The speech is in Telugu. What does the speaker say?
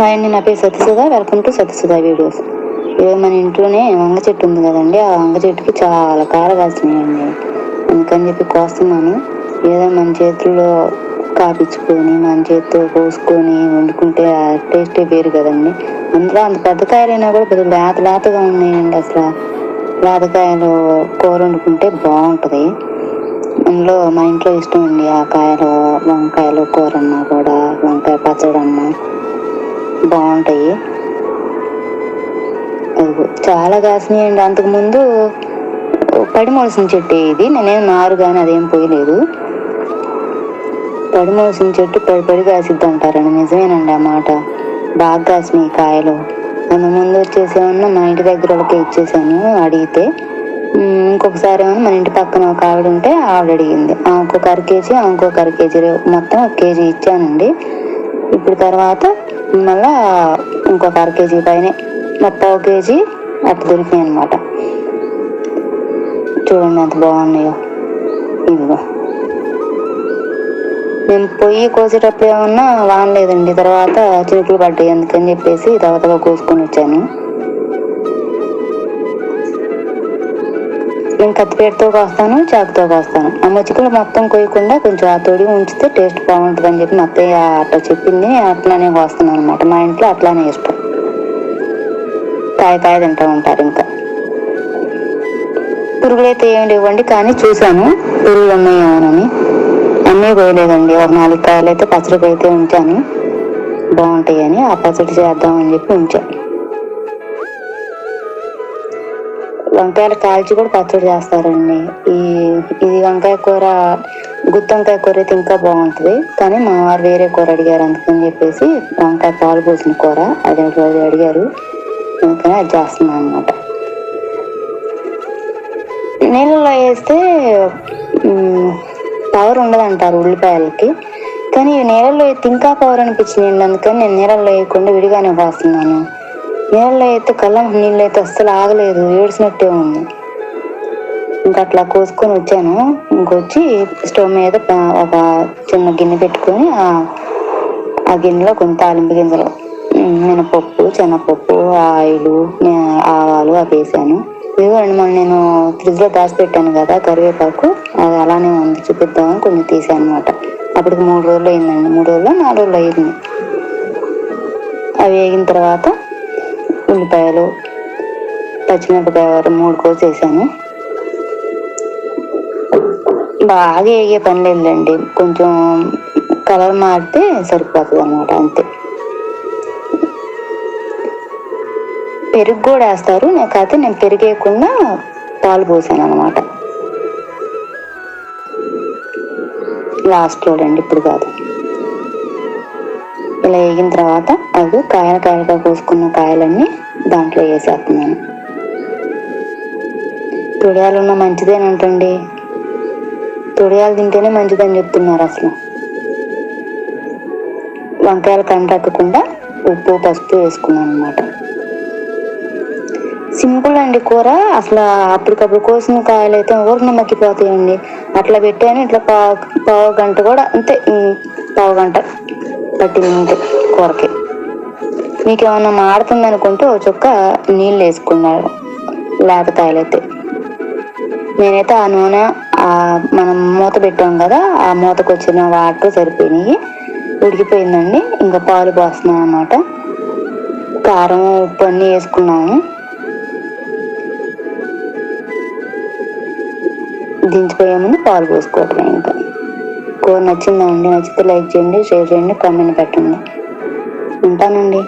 హాయ్ అండి నా పేరు Satyasudha. Welcome to Satyasudha videos ఇవి మన ఇంట్లోనే వంగ చెట్టు ఉంది కదండి. ఆ వంగ చెట్టుకి చాలా కార కాసినాయండి అందుకని చెప్పి కోస్తున్నాను. ఏదో మన చేతుల్లో కాపించుకొని మన చేతితో కోసుకొని వండుకుంటే ఆ టేస్టే వేరు కదండి. అందులో అంత పెద్ద కాయలైనా కూడా పెద్ద లేత లేతగా ఉన్నాయండి అసలు. లేతకాయలు కూర వండుకుంటే బాగుంటుంది. అందులో మా ఇంట్లో ఇష్టం అండి ఆ కాయలు వంకాయలు కూర అన్నా కూడా వంకాయ పచ్చడి అన్నా బాగుంటాయి. అదిగో చాలా కాసినాయండి. అంతకుముందు పడి చెట్టు ఇది. నేనేం నారు కానీ అదేం పోయలేదు. పడిమోసిన చెట్టు పడి పడి కాసిద్ది అంటారండి నిజమేనండి ఆ మాట. బాగా కాసినాయి కాయలు. అంత ముందు వచ్చేసేమన్నా మా ఇంటి దగ్గర వాళ్ళకి ఇచ్చేసాను అడిగితే ఇంకొకసారి ఏమన్నా మన ఇంటి పక్కన ఒక ఆవిడ ఉంటే ఆవిడ అడిగింది. ఆ ఇంకొక అర కేజీ ఇంకొక అర కేజీ మొత్తం ఒక కేజీ ఇచ్చానండి. ఇప్పుడు తర్వాత మళ్ళా ఇంకొక అర కేజీ పైన. ముప్పావు కేజీ అట్లా దొరికినాయి అనమాట చూడండి ఎంత బాగున్నాయో. ఇదిగో. మేము పొయ్యి కోసేటప్పుడు ఏమన్నా వానలేదండి తర్వాత చినుకులు పడ్డాయి. అందుకని చెప్పేసి తర్వాత కోసుకొని వచ్చాను. నేను కత్తిపేటతో కోస్తాను చాకుతో కోస్తాను. ఆ ముచ్చుకలు మొత్తం కోయకుండా కొంచెం ఆ తొడి ఉంచితే టేస్ట్ బాగుంటుంది అని చెప్పి మా అత్తయ్య అట్లా చెప్పింది. అట్లానే కోస్తున్నాను అనమాట మా ఇంట్లో అట్లానే ఇష్టం కాయ కాయ తింటూ ఉంటారు ఇంకా. పురుగులు అయితే ఏమి ఇవ్వండి కానీ చూశాను. పురుగులు ఉన్నాయేమోనని అన్నీ కోయలేదండి ఒక నాలుగు కాయలు అయితే పచ్చడికి అయితే ఉంచాను. బాగుంటాయి అని ఆ పచ్చడి చేద్దామని చెప్పి ఉంచాను వంకాయలు కాల్చి కూడా పచ్చడి చేస్తారండి. ఈ ఇది వంకాయ కూర గుత్తి వంకాయ కూర అయితే ఇంకా బాగుంటుంది. కానీ మా వారు వేరే కూర అడిగారు అందుకని చెప్పేసి వంకాయ పాలు పోసిన కూర. అది రోజు అడిగారు. అందుకని అది చేస్తున్నాను అనమాట నీళ్ళలో వేస్తే పవర్ ఉండదు అంటారు ఉల్లిపాయలకి. కానీ ఇవి నీళ్ళలో ఇంకా పవర్ అనిపించింది అందుకని నేను నీళ్ళలో వేయకుండా విడిగానే పోస్తున్నాను. నీళ్ళలో అయితే కళ్ళం నీళ్ళు అయితే అస్సలు ఆగలేదు ఏడ్చినట్టే ఉంది. ఇంకా అట్లా కోసుకొని వచ్చాను. ఇంకొచ్చి స్టవ్ మీద ఒక చిన్న గిన్నె పెట్టుకొని ఆ గిన్నెలో కొన్ని తాలింపు గింజలు మినపప్పు శనగపప్పు ఆయిలు ఆవాలు అవి వేసాను. ఇదిగోండి మొన్న నేను ఫ్రిడ్జ్లో దాచిపెట్టాను కదా కరివేపాకు. అది అలానే ఉంది చూపిద్దామని కొంచెం తీసాను అనమాట అప్పటికి మూడు రోజులు అయిందండి మూడు రోజులు నాలుగు రోజులు అయింది. అవి వేగిన తర్వాత ఉల్లిపాయలు పచ్చిమిరపకాయ మూడు కోసేసాను బాగా వేగే పని లేదండి కొంచెం కలర్ మారితే సరిపోతుంది అనమాట అంతే. పెరుగు కూడా వేస్తారు నేను కాకపోతే నేను పెరిగేయకుండా పాలు పోసాను అనమాట లాస్ట్ చూడండి ఇప్పుడు కాదు. ఇలా వేగిన తర్వాత అవి కాయలు కాయలుగా కోసుకున్న కాయలన్నీ దాంట్లో వేసేస్తున్నాను. తొడియాలు ఉన్న మంచిదేనంటండి. తొడియాలు తింటేనే మంచిదని చెప్తున్నారు అసలు. వంకాయలు కంటకుండా ఉప్పు పసుపు వేసుకున్నాను అనమాట సింపుల్ అండి కూర. అసలు అప్పటికప్పుడు కోసిన కాయలు అయితే ఊరు మక్కిపోతాయండి అట్లా పెట్టాను ఇట్లా పావు పావు గంట కూడా అంతే పావు గంట పట్టింది అంతే కూరకి. మీకు ఏమన్నా మాడుతుంది అనుకుంటే ఒక చుక్క నీళ్ళు వేసుకున్నాడు లేతకాయలు నేనైతే ఆ నూనె మనం మూత పెట్టాం కదా ఆ మూతకు వచ్చిన వాటర్ సరిపోయినాయి. ఉడికిపోయిందండి ఇంకా పాలు పోస్తున్నాం అనమాట కారం ఉప్పు అన్నీ వేసుకున్నాము. దించిపోయే ముందు పాలు పోసుకోవటమే ఇంకా కూర నచ్చిందా అండి నచ్చితే లైక్ చేయండి షేర్ చేయండి కామెంట్ పెట్టండి. ఉంటానండి.